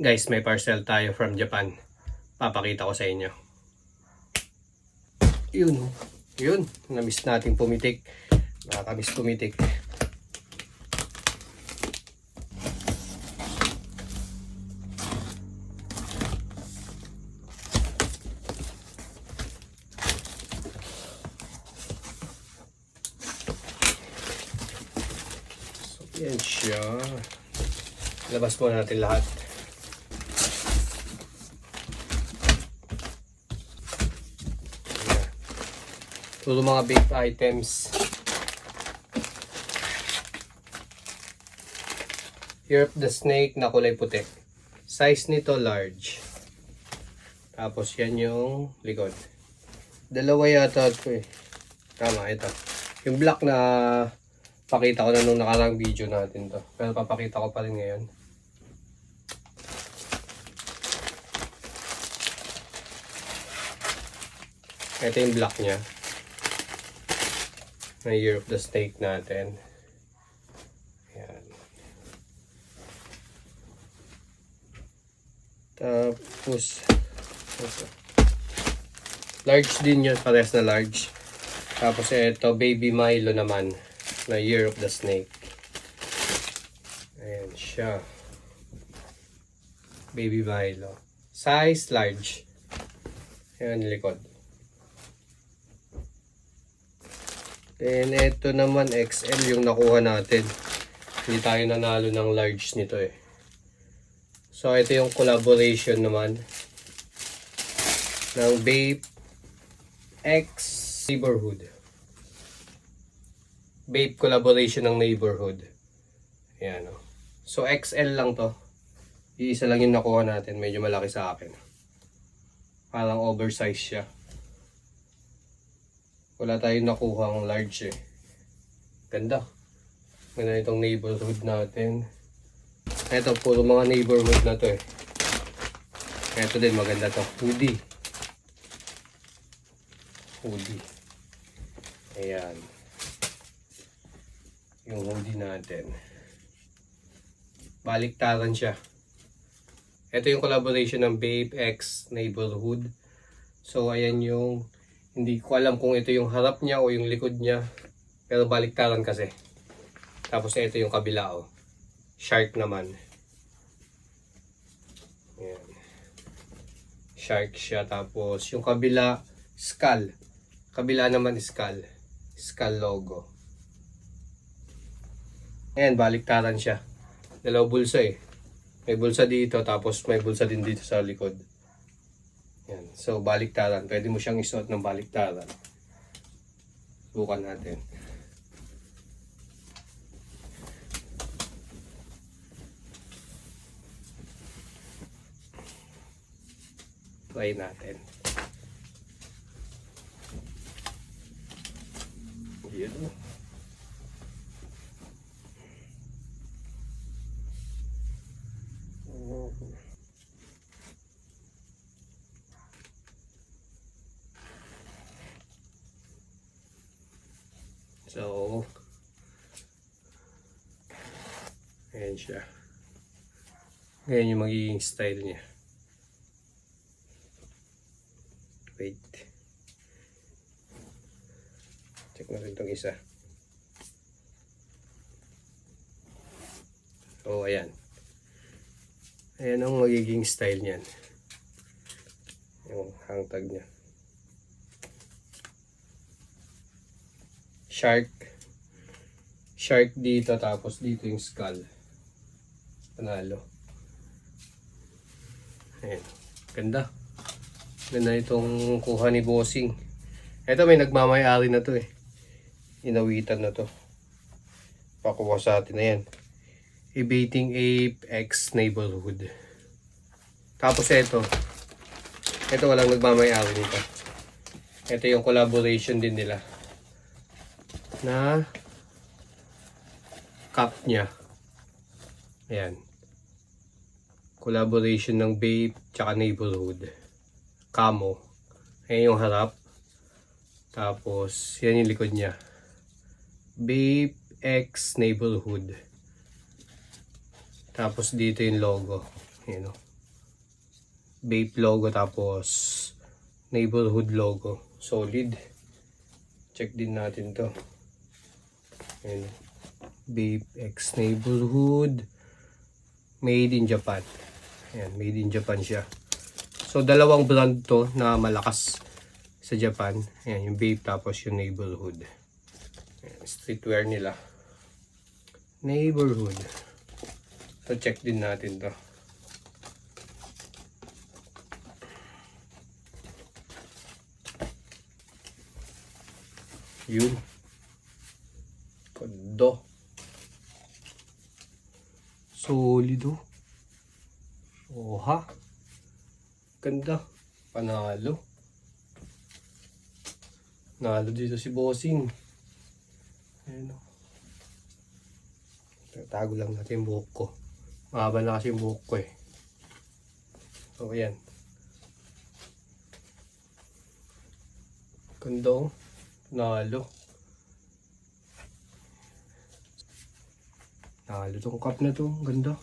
Guys, may parcel tayo from Japan. Papakita ko sa inyo. Yun. Yun. Namiss natin pumitik. Nakakamiss pumitik. Yan siya. Labas po natin lahat. Puro mga baked items. Year of the snake na kulay puti. Size nito large. Tapos yan yung likod. Dalawa yata ito eh. Tama, ito. Yung black na pakita ko na nung nakarang video natin to. Pero papakita ko pa rin ngayon. Ito yung black niya. Na Year of the Snake natin. Ayan. Tapos, large din yun, parehas na large. Tapos ito, Baby Milo naman, na Year of the Snake. Ayan siya. Baby Milo. Size large. Ayan likod. Then, ito naman XL yung nakuha natin. Hindi tayo nanalo ng large nito eh. So, ito yung collaboration naman ng Babe X Neighborhood. Babe collaboration ng Neighborhood. Ayan o. So, XL lang to. Iisa lang yung nakuha natin. Medyo malaki sa akin. Parang oversize siya. Wala tayong nakuha ang large eh. Ganda. Ganda itong neighborhood natin. Ito, puro mga neighborhood na to eh. Ito din, maganda to. Hoodie. Hoodie. Ayan. Yung hoodie natin. Baliktaran siya. Ito yung collaboration ng Babe X Neighborhood. So, ayan yung hindi ko alam kung ito yung harap niya o yung likod niya. Pero baliktaran kasi. Tapos ito yung kabila oh. Shark naman. Ayan. Shark siya. Tapos yung kabila, skull. Kabila naman skull. Skull logo. Ayan, baliktaran siya. Dalaw bulsa eh. May bulsa dito, tapos may bulsa din dito sa likod. So, baliktaran. Pwede mo siyang isuot ng baliktaran. Subukan natin. Try natin. Yun. So, ayan siya. Ganyan yung magiging style niya. Wait. Check natin itong isa. So, ayan. Ayan ang magiging style niyan. Yung hangtag niya. Shark. Shark dito tapos dito yung skull. Panalo. Ayan. Ganda. Ganda itong kuha ni Bossing. Ito may nagmamayari na to eh. Inawitan na to. Pakuha sa atin na yan. Ebating Ape X Neighborhood. Tapos ito. Ito walang nagmamayari nito. Ito yung collaboration din nila. Na cup niya. Ayan. Collaboration ng Babe tsaka Neighborhood. Camo. Ayan yung harap. Tapos, yan yung likod niya. Babe X Neighborhood. Tapos dito yung logo. Ayan o. Vape logo tapos neighborhood logo. Solid. Check din natin to. Ayan. Vape X neighborhood. Made in Japan. Ayan, made in Japan siya. So, dalawang brand to na malakas sa Japan. Ayan, yung Vape tapos yung neighborhood. Ayan, streetwear nila. Neighborhood. So, check din natin to. Yun. Ganda. Solido. Oha. Ganda. Panalo. Nalo dito si Bossing. Ayan o. Tago lang natin yung buhok ko. Mahaba na kasi yung buhok ko eh. So, ayan. Ganda oh. Nalo. हाँ, लेता तो हूँ कप ने तो गंदा